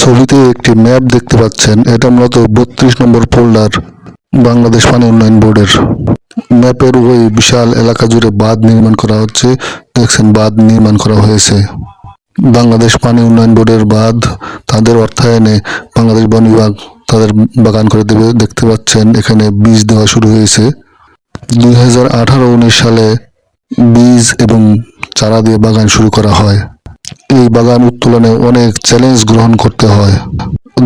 ছবিতে একটি ম্যাপ দেখতে পাচ্ছেন। এটা মূলত বত্রিশ নম্বর ফোল্ডার বাংলাদেশ পানি উন্নয়ন বোর্ডের। ম্যাপের ওই বিশাল এলাকা জুড়ে বাঁধ নির্মাণ করা হচ্ছে। দেখছেন, বাঁধ নির্মাণ করা হয়েছে। বাংলাদেশ পানি উন্নয়ন বোর্ডের বাঁধ তাদের অর্থায়নে বাংলাদেশ বন বিভাগ তাদের বাগান করে দেবে, দেখতে পাচ্ছেন, এখানে বীজ দেওয়া শুরু হয়েছে। দুই হাজার আঠারো উনিশ সালে বীজ এবং চারা দিয়ে বাগান শুরু করা হয়। এই বাগান উত্তোলনে অনেক চ্যালেঞ্জ গ্রহণ করতে হয়।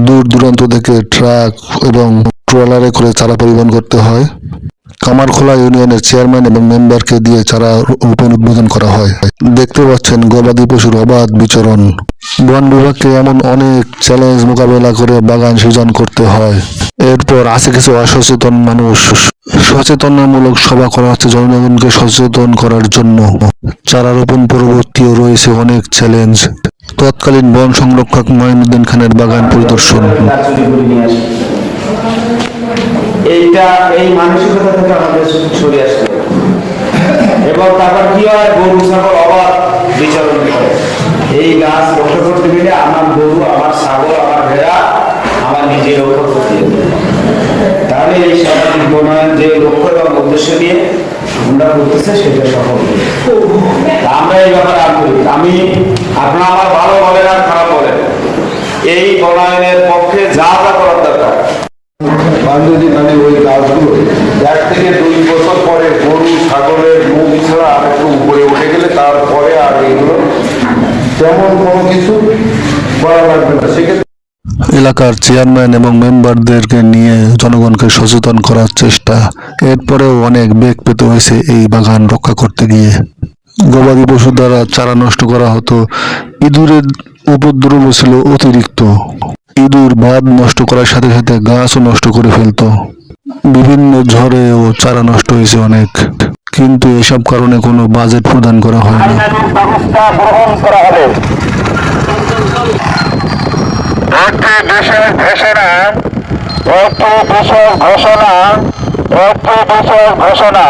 দূর দূরান্ত থেকে ট্রাক এবং ট্রলারে করে চারা পরিবহন করতে হয়। কামারখোলা ইউনিয়নের চেয়ারম্যান এবং মেম্বারকে দিয়ে চারা রোপণ উদ্বোধন করা হয়। দেখতে পাচ্ছেন গবাদি পশুর অবাধ বিচরণ। বন বিভাগকে এমন অনেক চ্যালেঞ্জ মোকাবেলা করে বাগান সৃজন করতে হয়। এরপর আছে কিছু অসচেতন মানুষ। সচেতনামূলক সভা করা হচ্ছে জনগণকে সচেতন করার জন্য। চারা রোপণ পরবর্তীও রয়েছে অনেক চ্যালেঞ্জ তৎকালীন বন সংরক্ষক মঈনুদ্দিন খানের বাগান পরিদর্শন। এইটা এই মানসিকতা থেকে আমাদের সরে আসতে এবং তারপর কি হয়? গরু, ছাগল অবাধ বিচরণ করে। এই গাছ রক্ষা করতে গেলে আমার গরু তাহলে এই সামাজিক বনায়ন যে লক্ষ্য এবং উদ্দেশ্য নিয়ে আমরা করতেছে, সেটা সফল আমরা এই ব্যাপারে আন্তরিক আমি, আপনারা আমার ভালো বলেন আর খারাপ বলেন। এই বনায়নের পক্ষে যা যা করার দরকার। বান্ধবী মানে ওই গাছগুলো, এক থেকে দুই বছর পরে গরু, ছাগলের মুখ ছাড়া আর একটু উপরে উঠে গেলে তারপরে আর এগুলো তেমন কোনো কিছু করা লাগবে না। সেক্ষেত্রে এলাকার চেয়ারম্যান এবং মেম্বারদেরকে নিয়ে জনগণকে সচেতন করার চেষ্টা। এরপরেও অনেক বেগ পেতে হয়েছে এই বাগান রক্ষা করতে গিয়ে। গবাদি পশু দ্বারা চারা নষ্ট করা হতো। ইঁদুরের উপদ্রব ছিল অতিরিক্ত। ইঁদুর বাঁধ নষ্ট করার সাথে সাথে গাছও নষ্ট করে ফেলতো। বিভিন্ন ঝড়েও চারা নষ্ট হয়েছে অনেক। কিন্তু এসব কারণে কোনো বাজেট প্রদান করা হয়নি। ব্যবস্থা গ্রহণ করা হবে একটি বিশেষ ঘোষণা একটি বিশেষ ঘোষণা বিশেষ ঘোষণা।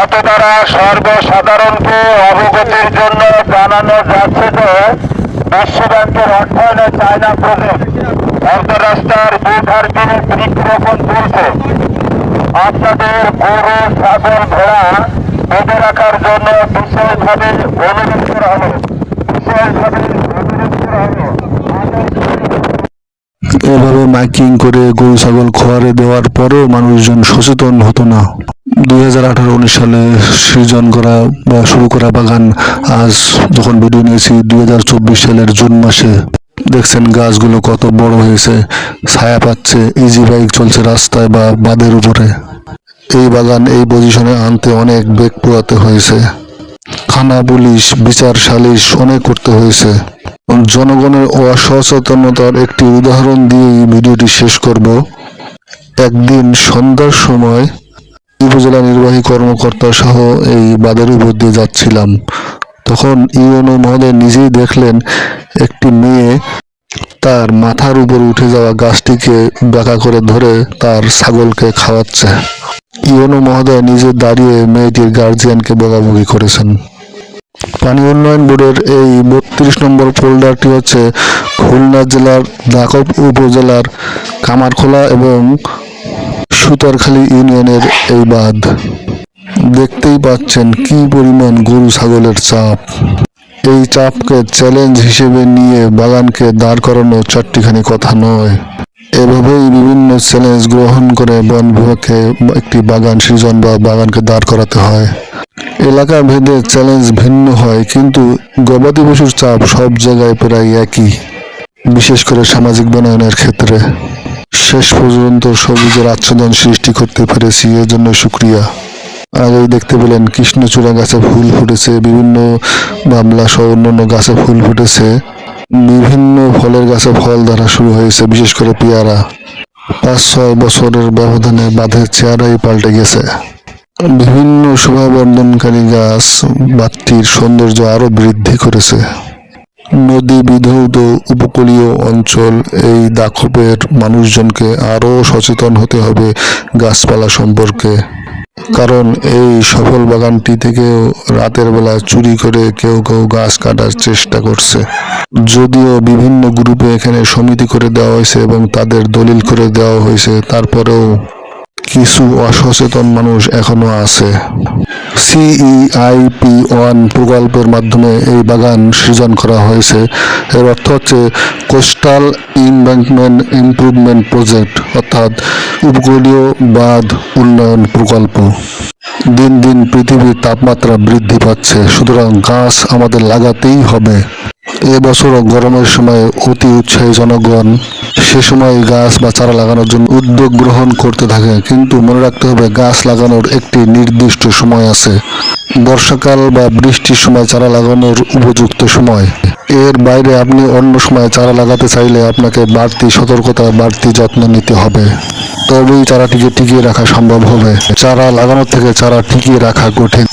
এত দ্বারা সর্বসাধারণকে অবগতির জন্য জানানো যাচ্ছে যে বিশ্ব ব্যাংকের অর্থায়নে চায়না প্রজেক্ট আন্তরাষ্ট্রের দুধার দিনে বৃক্ষরোপণ চলছে আপনাদের গরু, ছাগল, ভেড়া বেঁধে রাখার জন্য বিশেষভাবে অনুরোধ করা বিশেষভাবে অনুরোধ করা হলো এভাবে মাইকিং করে গরু, ছাগল খোয়ারে দেওয়ার পরেও মানুষজন সচেতন হতো না। দুই হাজার আঠারো উনিশ সালে সৃজন করা বা শুরু করা বাগান আজ যখন ভিডিও নিয়েছি, দুই হাজার চব্বিশ সালের জুন মাসে। দেখছেন গাছগুলো কত বড় হয়েছে, ছায়া পাচ্ছে ইজি বাইক চলছে রাস্তায় বা বাঁধের উপরে। এই বাগান, এই পজিশনে আনতে অনেক বেগ পোয়াতে হয়েছে। থানা পুলিশ, বিচার, সালিশ অনেক করতে হয়েছে। জনগণের অসচেতনতার একটি উদাহরণ দিয়ে এই ভিডিওটি শেষ করব। একদিন সন্ধ্যার সময় উপজেলা নির্বাহী কর্মকর্তা সহ এই বাদের উপর দিয়ে যাচ্ছিলাম। তখন ইউএনও মহোদয় নিজেই দেখলেন একটি মেয়ে তার মাথার উপর উঠে যাওয়া গাছটিকে বেঁকা করে ধরে তার ছাগলকে খাওয়াচ্ছে। ইউএনও মহোদয় নিজে দাঁড়িয়ে মেয়েটির গার্জিয়ানকে বকাবকি করেছেন। পানি উন্নয়ন বোর্ডের এই বত্রিশ নম্বর ফোল্ডারটি হচ্ছে খুলনা জেলার দাকব উপজেলার কামারখোলা এবং সুতারখালী ইউনিয়নের এই বাঁধ। দেখতেই পাচ্ছেন কি পরিমাণ গরু ছাগলের চাপ। এই চাপকে চ্যালেঞ্জ হিসেবে নিয়ে বাগানকে দাঁড় করানো চারটিখানি কথা নয়। এভাবেই বিভিন্ন চ্যালেঞ্জ গ্রহণ করে বন বিভাগকে একটি বাগান সৃজন বা বাগানকে দাঁড় করাতে হয়। এলাকা ভেদে চ্যালেঞ্জ ভিন্ন হয়, কিন্তু গবাদি পশুর চাপ সব জায়গায় প্রায় একই, বিশেষ করে সামাজিক বনায়নের ক্ষেত্রে। শেষ পর্যন্ত সবুজের আচ্ছাদন সৃষ্টি করতে পেরেছি এর জন্য শুক্রিয়া। আগেই দেখতে পেলেন কৃষ্ণচূড়া গাছে ফুল ফুটেছে, বিভিন্ন বাবলা সহ অন্যান্য গাছে ফুল ফুটেছে। বিভিন্ন ফলের গাছে ফল ধরা শুরু হয়েছে, বিশেষ করে পেয়ারা। পাঁচ ছয় বছরের ব্যবধানে বাঁধের চেহারাই পাল্টে গেছে। বিভিন্ন শোভাবর্ধনকারী গাছ, বাত্তির সৌন্দর্য আরও বৃদ্ধি করেছে। নদী বিধৌত উপকূলীয় অঞ্চল, এই দাখবের মানুষজনকে আরও সচেতন হতে হবে গাছপালা সম্পর্কে। কারণ এই সফল বাগানটি থেকেও রাতের বেলা চুরি করে কেউ কেউ গাছ কাটার চেষ্টা করছে। যদিও বিভিন্ন গ্রুপে এখানে সমিতি করে দেওয়া হয়েছে এবং তাদের দলিল করে দেওয়া হয়েছে, তারপরেও কিছু অসচেতন মানুষ এখনও আছে। সিইআইপি ওয়ান প্রকল্পের মাধ্যমে এই বাগান সৃজন করা হয়েছে। এর অর্থ হচ্ছে কোস্টাল ইনভেন্টমেন্ট ইমপ্রুভমেন্ট প্রজেক্ট, অর্থাৎ উপকূলীয় বাঁধ উন্নয়ন প্রকল্প। দিন দিন পৃথিবীর তাপমাত্রা বৃদ্ধি পাচ্ছে। সুতরাং গাছ আমাদের লাগাতেই হবে। এবছরও গরমের সময় অতি উৎসাহী জনগণ সে সময় গাছ বা চারা লাগানোর জন্য উদ্যোগ গ্রহণ করতে থাকে। কিন্তু মনে রাখতে হবে, গাছ লাগানোর একটি নির্দিষ্ট সময় আছে। বর্ষাকাল বা বৃষ্টির সময় চারা লাগানোর উপযুক্ত সময়। এর বাইরে আপনি অন্য সময় চারা লাগাতে চাইলে আপনাকে বাড়তি সতর্কতা, বাড়তি যত্ন নিতে হবে। তবেই চারাটিকে টিকিয়ে রাখা সম্ভব হবে। চারা লাগানোর থেকে চারা টিকিয়ে রাখা কঠিন।